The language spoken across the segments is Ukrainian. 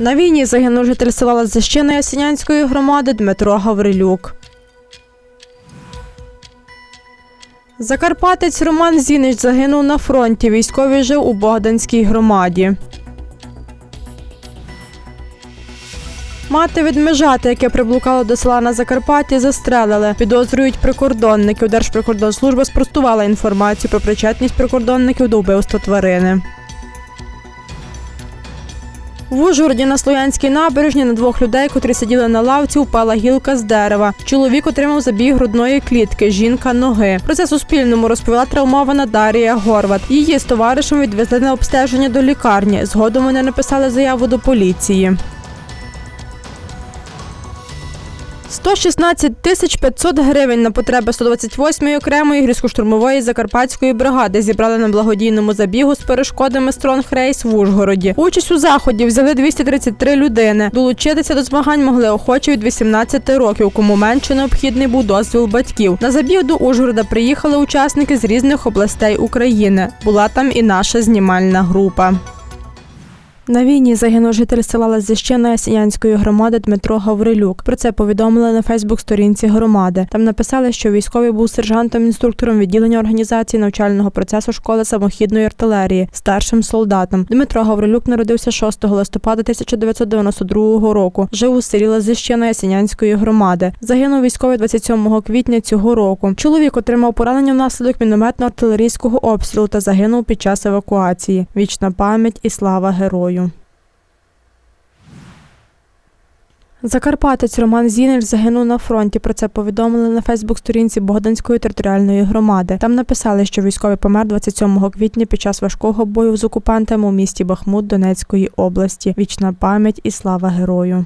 На війні загинув житель села Лазищина Ясінянської громади Дмитро Гаврилюк. Закарпатець Роман Зінич загинув на фронті. Військовий жив у Богданській громаді. Мати відмежати, яке приблукало до села на Закарпатті, застрелили. Підозрюють прикордонників. Держприкордонслужба спростувала інформацію про причетність прикордонників до вбивства тварини. В Ужгороді на Слов'янській набережні на двох людей, котрі сиділи на лавці, упала гілка з дерева. Чоловік отримав забій грудної клітки, жінка ноги. Про це Суспільному розповіла травмована Дарія Горват. Її з товаришем відвезли на обстеження до лікарні. Згодом вони написали заяву до поліції. 116 тисяч 500 гривень на потреби 128-ї окремої гірсько-штурмової закарпатської бригади зібрали на благодійному забігу з перешкодами Стронг Рейс в Ужгороді. Участь у заході взяли 233 людини. Долучитися до змагань могли охочі від 18 років, кому менше необхідний був дозвіл батьків. На забіг до Ужгорода приїхали учасники з різних областей України. Була там і наша знімальна група. На війні загинув житель села Лазищина Ясінянської громади Дмитро Гаврилюк. Про це повідомили на Фейсбук-сторінці громади. Там написали, що військовий був сержантом-інструктором відділення організації навчального процесу школи самохідної артилерії, старшим солдатом. Дмитро Гаврилюк народився 6 листопада 1992 року. Жив у селі Лазищина Ясінянської громади. Загинув військовий 27 квітня цього року. Чоловік отримав поранення внаслідок мінометно-артилерійського обстрілу та загинув під час евакуації. Вічна пам'ять і слава герою. Закарпатець Роман Зінель загинув на фронті. Про це повідомили на Фейсбук-сторінці Богданської територіальної громади. Там написали, що військовий помер 27 квітня під час важкого бою з окупантами у місті Бахмут Донецької області. Вічна пам'ять і слава герою.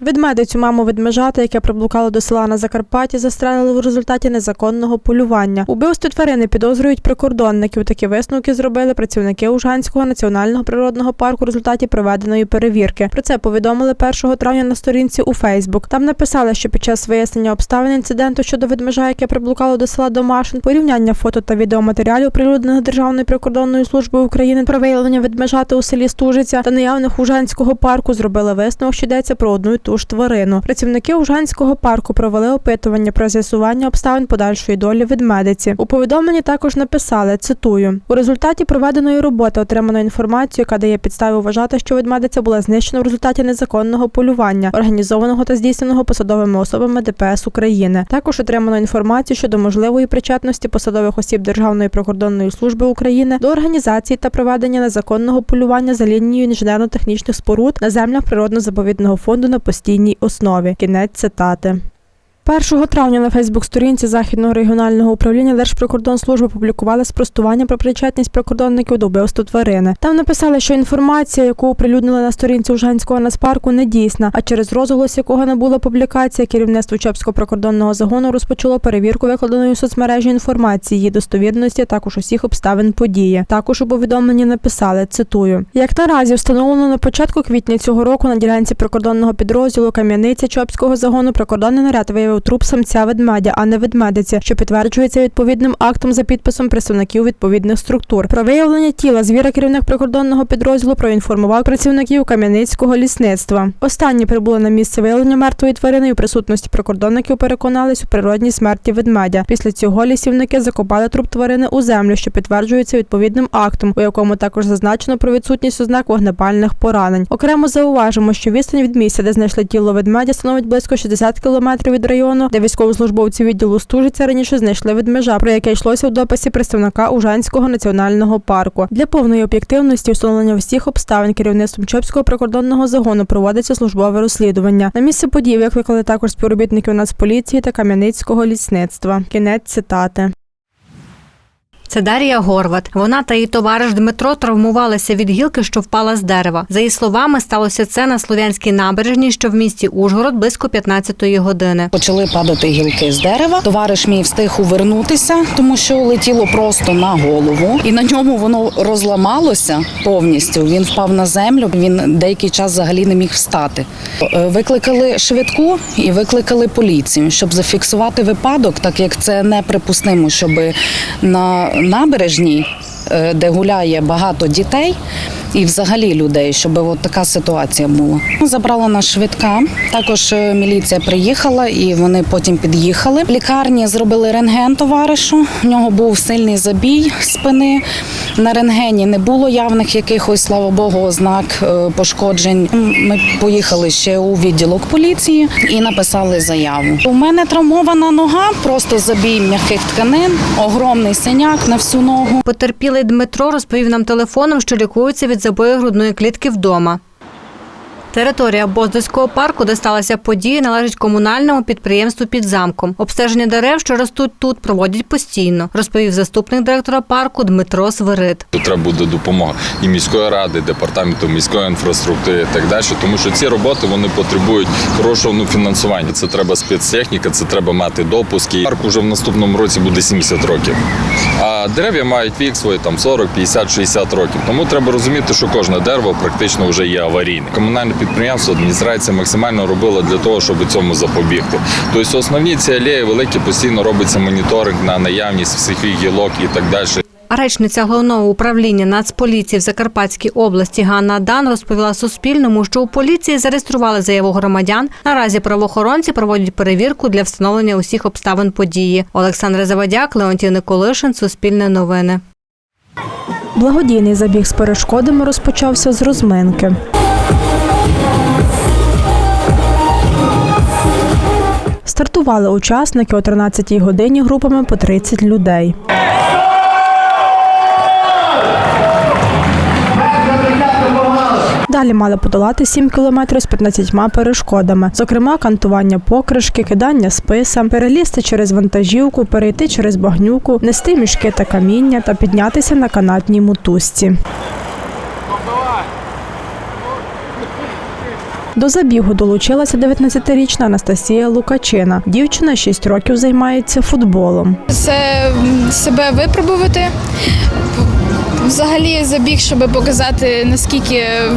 Ведмедицю маму ведмежата, яке приблукало до села на Закарпатті, застрелили в результаті незаконного полювання. Убивстві тварини підозрюють прикордонників. Такі висновки зробили працівники Ужганського національного природного парку в результаті проведеної перевірки. Про це повідомили 1 травня на сторінці у Фейсбук. Там написали, що під час вияснення обставин інциденту щодо ведмежа, яке приблукало до села Домашин, порівняння фото та відеоматеріалів, оприлюднених Державною прикордонною службою України про виявлення ведмежати у селі Стужиця та наявних Ужанського парку, зробили висновок, що йдеться про одну і ту ж тварину. Працівники Ужанського парку провели опитування про з'ясування обставин подальшої долі ведмедиці. У повідомленні також написали цитую: у результаті проведеної роботи отримано інформацію, яка дає підстави вважати, що ведмедиця була знищена в результаті незаконного полювання, організованого та здійсненого посадовими особами ДПС України. Також отримано інформацію щодо можливої причетності посадових осіб Державної прикордонної служби України до організації та проведення незаконного полювання за лінією інженерно-технічних споруд на землях природно-заповідного фонду на постійній основі. Кінець цитати. 1 травня на Фейсбук-сторінці Західного регіонального управління Держприкордонслужби публікували спростування про причетність прикордонників до вбивства тварини. Там написали, що інформація, яку оприлюднили на сторінці Ужанського нацпарку, не дійсна, а через розголос якого не була публікація, керівництво Чопського прикордонного загону розпочало перевірку викладеної у соцмережі інформації, її достовірності, також усіх обставин події. Також у повідомленні написали, цитую: як наразі встановлено на початку квітня цього року на ділянці прикордонного підрозділу Кам'яниця Чопського загону прикордонний наряд виявив труп самця ведмедя, а не ведмедиці, що підтверджується відповідним актом за підписом представників відповідних структур. Про виявлення тіла звіра керівник прикордонного підрозділу проінформував працівників Кам'яницького лісництва. Останні прибули на місце виявлення мертвої тварини і у присутності прикордонників переконались у природній смерті ведмедя. Після цього лісівники закопали труп тварини у землю, що підтверджується відповідним актом, у якому також зазначено про відсутність ознак вогнепальних поранень. Окремо зауважимо, що відстань від місця, де знайшли тіло ведмедя, становить близько 60 кілометрів від району, де військовослужбовці відділу Стужиця раніше знайшли ведмежа, про яке йшлося в дописі представника Ужанського національного парку. Для повної об'єктивності встановлення всіх обставин керівництвом Чопського прикордонного загону проводиться службове розслідування. На місце подій викликали також співробітників Нацполіції та Кам'яницького лісництва. Кінець цитати. Це Дарія Горват. Вона та її товариш Дмитро травмувалися від гілки, що впала з дерева. За її словами, сталося це на Слов'янській набережній, що в місті Ужгород близько 15-ї години. Почали падати гілки з дерева. Товариш мій встиг увернутися, тому що летіло просто на голову, і на ньому воно розламалося повністю. Він впав на землю. Він деякий час взагалі не міг встати. Е, Викликали швидку і викликали поліцію, щоб зафіксувати випадок, так як це неприпустимо, щоб на набережній де гуляє багато дітей. І взагалі людей, щоб от така ситуація була. Забрала нас швидка. Також е, міліція приїхала і вони потім під'їхали. В лікарні зробили рентген товаришу. У нього був сильний забій спини. На рентгені не було явних якихось, слава Богу, ознак е, пошкоджень. Ми поїхали ще у відділок поліції і написали заяву. У мене травмована нога, просто забій м'яких тканин, огромний синяк на всю ногу. Потерпілий Дмитро розповів нам телефоном, що лікується від забою грудної клітки вдома. Територія Боздоського парку, де сталася подія, належить комунальному підприємству під замком. Обстеження дерев, що ростуть тут, проводять постійно, розповів заступник директора парку Дмитро Свирид. Тут треба буде допомога і міської ради, департаменту міської інфраструктури і так далі. Тому що ці роботи вони потребують хорошого ну, фінансування. Це треба спецтехніка, це треба мати допуски. Парк уже в наступному році буде 70 років. А дерев'я мають вік свої там 40, 50, 60 років. Тому треба розуміти, що кожне дерево практично вже є аварійне. Комунальне підприємство, адміністрація максимально робила для того, щоб цьому запобігти. Тобто основні ці алеї великі постійно робиться моніторинг на наявність всіх гілок і так далі. А речниця головного управління Нацполіції в Закарпатській області Ганна Дан розповіла Суспільному, що у поліції зареєстрували заяву громадян. Наразі правоохоронці проводять перевірку для встановлення усіх обставин події. Олександр Завадяк, Леонтій Николишин, Суспільне новини. Благодійний забіг з перешкодами розпочався з розминки. Стартували учасники о 13-й годині групами по 30 людей. Далі мали подолати 7 кілометрів з 15 перешкодами, зокрема кантування покришки, кидання списа, перелізти через вантажівку, перейти через багнюку, нести мішки та каміння та піднятися на канатній мотузці. До забігу долучилася 19-річна Анастасія Лукачина. Дівчина 6 років займається футболом. Це себе випробувати. Взагалі забіг, щоб показати наскільки е,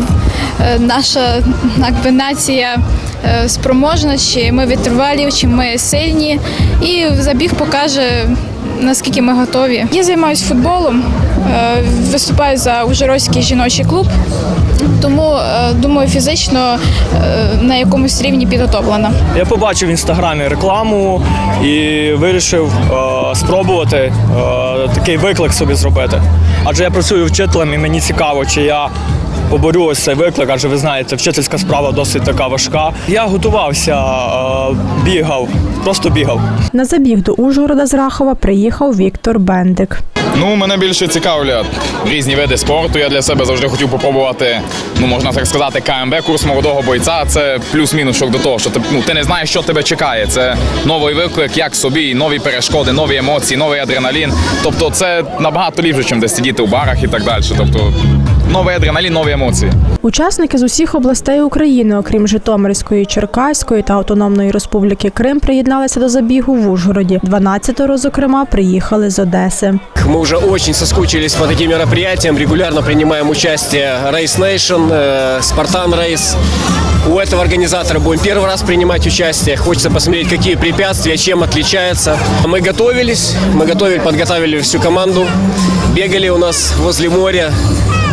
наша якби, нація е, спроможна, чи ми витривалі, чи ми сильні. І забіг покаже, наскільки ми готові. Я займаюся футболом, е, виступаю за Ужгородський жіночий клуб, тому е, думаю, фізично е, на якомусь рівні підготовлена. Я побачив в інстаграмі рекламу і вирішив е, спробувати е, такий виклик собі зробити. Адже я працюю вчителем і мені цікаво, чи я поборю ось цей виклик, адже ви знаєте, вчительська справа досить така важка. Я готувався, е, бігав, просто бігав. На забіг до Ужгорода з Рахова приїхав Віктор Бендик. Ну, мене більше цікавлять різні види спорту. Я для себе завжди хотів попробувати, ну можна так сказати, КМБ, курс молодого бойця. Це плюс-мінус до того, що ти, ну, ти не знаєш, що тебе чекає. Це новий виклик, як собі, нові перешкоди, нові емоції, новий адреналін. Тобто, це набагато ліпше, ніж десь сидіти у барах і так далі. Тобто, новий адреналін, нові емоції. Учасники з усіх областей України, окрім Житомирської, Черкаської та Автономної Республіки Крим, приєдналися до забігу в Ужгороді. 12 зокрема, приїхали з Одеси. Мы уже очень соскучились по таким мероприятиям, регулярно принимаем участие Race Nation, э, Spartan Race. У этого организатора будем первый раз принимать участие. Хочется посмотреть, какие препятствия, чем отличается. Мы готовились, мы готовили, подготовили всю команду. Бегали у нас возле моря,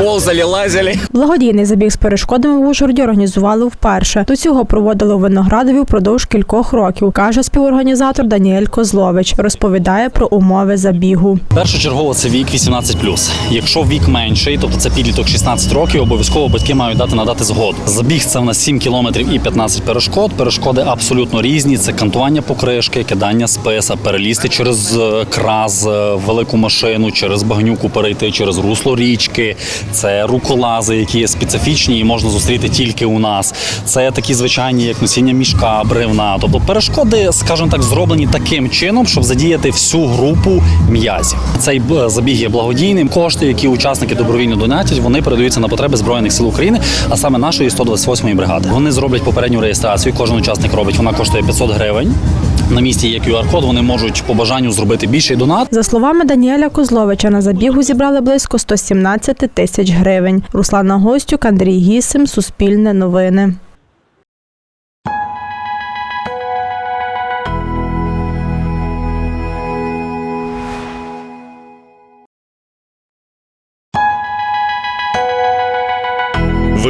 ползали, лазили. Благодійний забіг з перешкодами в Ужгороді організували вперше. До цього проводили у Виноградові впродовж кількох років, каже співорганізатор Даніель Козлович. Розповідає про умови забігу. Першочергово це вік 18+. Якщо вік менший, тобто це підліток 16 років, обов'язково батьки мають дати надати згоду. Забіг це в нас 7 кілометрів і 15 перешкод. Перешкоди абсолютно різні. Це кантування покришки, кидання списа, перелізти через е, краз, е, велику машину, через багнюку перейти, через русло річки. Це руколази, які є специфічні і можна зустріти тільки у нас. Це такі звичайні, як носіння мішка, бревна. Тобто перешкоди, скажімо так, зроблені таким чином, щоб задіяти всю групу м'язів. Цей забіг є благодійним. Кошти, які учасники добровільно донатять, вони передаються на потреби збройних сил України, а саме нашої 128-ї бригади. Вони зроблять попередню реєстрацію. Кожен учасник робить. Вона коштує 500 гривень. На місці є QR-код. Вони можуть по бажанню зробити більший донат. За словами Даніеля Козловича, на забігу зібрали близько 117 тисяч гривень. Руслана Гостюк, Андрій Гісим, Суспільне новини.